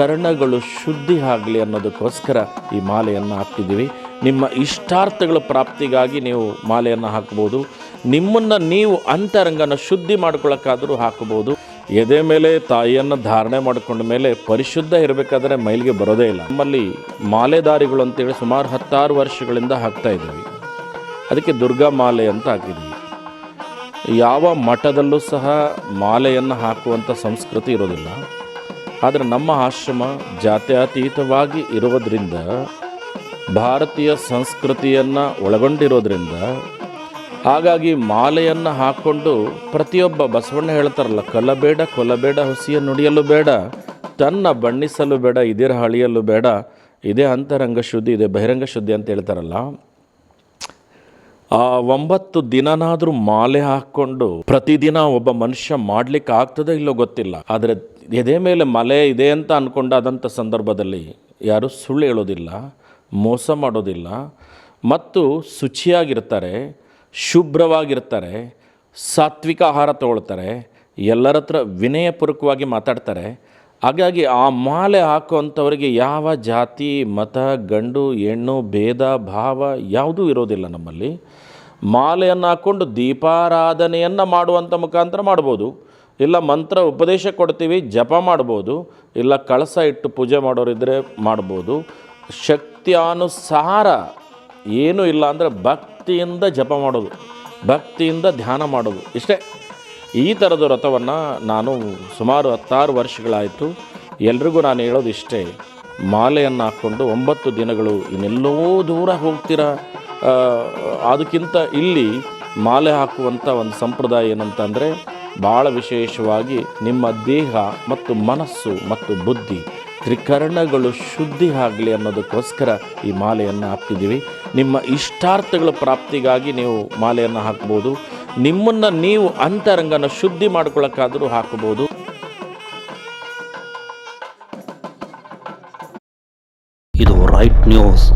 ಕರ್ಣಗಳು ಶುದ್ಧಿ ಆಗಲಿ ಅನ್ನೋದಕ್ಕೋಸ್ಕರ ಈ ಮಾಲೆಯನ್ನು ಹಾಕ್ತಿದ್ದೀವಿ. ನಿಮ್ಮ ಇಷ್ಟಾರ್ಥಗಳ ಪ್ರಾಪ್ತಿಗಾಗಿ ನೀವು ಮಾಲೆಯನ್ನು ಹಾಕ್ಬೋದು. ನಿಮ್ಮನ್ನು ನೀವು ಅಂತರಂಗನ ಶುದ್ಧಿ ಮಾಡ್ಕೊಳ್ಳೋಕ್ಕಾದರೂ ಹಾಕ್ಬೋದು. ಎದೆ ಮೇಲೆ ತಾಯಿಯನ್ನು ಧಾರಣೆ ಮಾಡಿಕೊಂಡ ಮೇಲೆ ಪರಿಶುದ್ಧ ಇರಬೇಕಾದ್ರೆ ಮೈಲಿಗೆ ಬರೋದೇ ಇಲ್ಲ. ನಮ್ಮಲ್ಲಿ ಮಾಲೆದಾರಿಗಳು ಅಂತೇಳಿ ಸುಮಾರು ಹತ್ತಾರು ವರ್ಷಗಳಿಂದ ಹಾಕ್ತಾ ಇದ್ದೀವಿ. ಅದಕ್ಕೆ ದುರ್ಗಾ ಮಾಲೆ ಅಂತ ಹಾಕಿದ್ವಿ ಯಾವ ಮಠದಲ್ಲೂ ಸಹ ಮಾಲೆಯನ್ನು ಹಾಕುವಂಥ ಸಂಸ್ಕೃತಿ ಇರೋದಿಲ್ಲ. ಆದರೆ ನಮ್ಮ ಆಶ್ರಮ ಜಾತ್ಯತೀತವಾಗಿ ಇರುವುದರಿಂದ, ಭಾರತೀಯ ಸಂಸ್ಕೃತಿಯನ್ನು ಒಳಗೊಂಡಿರೋದ್ರಿಂದ, ಹಾಗಾಗಿ ಮಾಲೆಯನ್ನು ಹಾಕ್ಕೊಂಡು ಪ್ರತಿಯೊಬ್ಬ ಬಸವಣ್ಣ ಹೇಳ್ತಾರಲ್ಲ ಕಲಬೇಡ ಕೊಲಬೇಡ ಹುಸಿಯ ನುಡಿಯಲು ಬೇಡ, ತನ್ನ ಬಣ್ಣಿಸಲು ಬೇಡ, ಇದಿರ ಹಳಿಯಲು ಬೇಡ, ಇದೇ ಅಂತರಂಗ ಶುದ್ಧಿ, ಇದೆ ಬಹಿರಂಗ ಶುದ್ಧಿ ಅಂತ ಹೇಳ್ತಾರಲ್ಲ. ಆ ಒಂಬತ್ತು ದಿನನಾದರೂ ಮಾಲೆ ಹಾಕ್ಕೊಂಡು ಪ್ರತಿದಿನ ಒಬ್ಬ ಮನುಷ್ಯ ಮಾಡ್ಲಿಕ್ಕೆ ಆಗ್ತದೋ ಇಲ್ಲೋ ಗೊತ್ತಿಲ್ಲ. ಆದರೆ ಎದೆ ಮೇಲೆ ಮಲೆ ಇದೆ ಅಂತ ಅಂದ್ಕೊಂಡಾದಂಥ ಸಂದರ್ಭದಲ್ಲಿ ಯಾರು ಸುಳ್ಳು ಹೇಳೋದಿಲ್ಲ, ಮೋಸ ಮಾಡೋದಿಲ್ಲ, ಮತ್ತು ಶುಚಿಯಾಗಿರ್ತಾರೆ, ಶುಭ್ರವಾಗಿರ್ತಾರೆ, ಸಾತ್ವಿಕ ಆಹಾರ ತಗೊಳ್ತಾರೆ, ಎಲ್ಲರ ಹತ್ರ ವಿನಯಪೂರ್ವಕವಾಗಿ ಮಾತಾಡ್ತಾರೆ. ಹಾಗಾಗಿ ಆ ಮಾಲೆ ಹಾಕುವಂಥವರಿಗೆ ಯಾವ ಜಾತಿ, ಮತ, ಗಂಡು, ಹೆಣ್ಣು, ಭೇದ, ಭಾವ ಯಾವುದೂ ಇರೋದಿಲ್ಲ ನಮ್ಮಲ್ಲಿ. ಮಾಲೆಯನ್ನು ಹಾಕ್ಕೊಂಡು ದೀಪಾರಾಧನೆಯನ್ನು ಮಾಡುವಂಥ ಮುಖಾಂತರ ಮಾಡ್ಬೋದು. ಇಲ್ಲ ಮಂತ್ರ ಉಪದೇಶ ಕೊಡ್ತೀವಿ, ಜಪ ಮಾಡ್ಬೋದು, ಇಲ್ಲ ಕಳಸ ಇಟ್ಟು ಪೂಜೆ ಮಾಡೋರಿದ್ದರೆ ಮಾಡ್ಬೋದು. ಶಕ್ತಿಯಾನುಸಾರ ಏನೂ ಇಲ್ಲ ಅಂದರೆ ಭಕ್ತಿಯಿಂದ ಜಪ ಮಾಡೋದು, ಭಕ್ತಿಯಿಂದ ಧ್ಯಾನ ಮಾಡೋದು, ಇಷ್ಟೇ. ಈ ಥರದ ವ್ರತವನ್ನು ನಾನು ಸುಮಾರು ಹತ್ತಾರು ವರ್ಷಗಳಾಯಿತು, ಎಲ್ರಿಗೂ ನಾನು ಹೇಳೋದು ಇಷ್ಟೇ. ಮಾಲೆಯನ್ನು ಹಾಕ್ಕೊಂಡು ಒಂಬತ್ತು ದಿನಗಳು ಇನ್ನೆಲ್ಲೋ ದೂರ ಹೋಗ್ತೀರ? ಅದಕ್ಕಿಂತ ಇಲ್ಲಿ ಮಾಲೆ ಹಾಕುವಂಥ ಒಂದು ಸಂಪ್ರದಾಯ ಏನಂತಂದರೆ ಭಾಳ ವಿಶೇಷವಾಗಿ ನಿಮ್ಮ ದೇಹ ಮತ್ತು ಮನಸ್ಸು ಮತ್ತು ಬುದ್ಧಿ ತ್ರಿಕರಣಗಳು ಶುದ್ಧಿ ಆಗಲಿ ಅನ್ನೋದಕ್ಕೋಸ್ಕರ ಈ ಮಾಲೆಯನ್ನು ಹಾಕ್ತಿದ್ದೀವಿ. ನಿಮ್ಮ ಇಷ್ಟಾರ್ಥಗಳ ಪ್ರಾಪ್ತಿಗಾಗಿ ನೀವು ಮಾಲೆಯನ್ನು ಹಾಕ್ಬೋದು. ನಿಮ್ಮನ್ನು ನೀವು ಅಂತರಂಗನ ಶುದ್ಧಿ ಮಾಡ್ಕೊಳ್ಳೋಕ್ಕಾದರೂ ಹಾಕ್ಬೋದು. ಇದು ರೈಟ್ ನ್ಯೂಸ್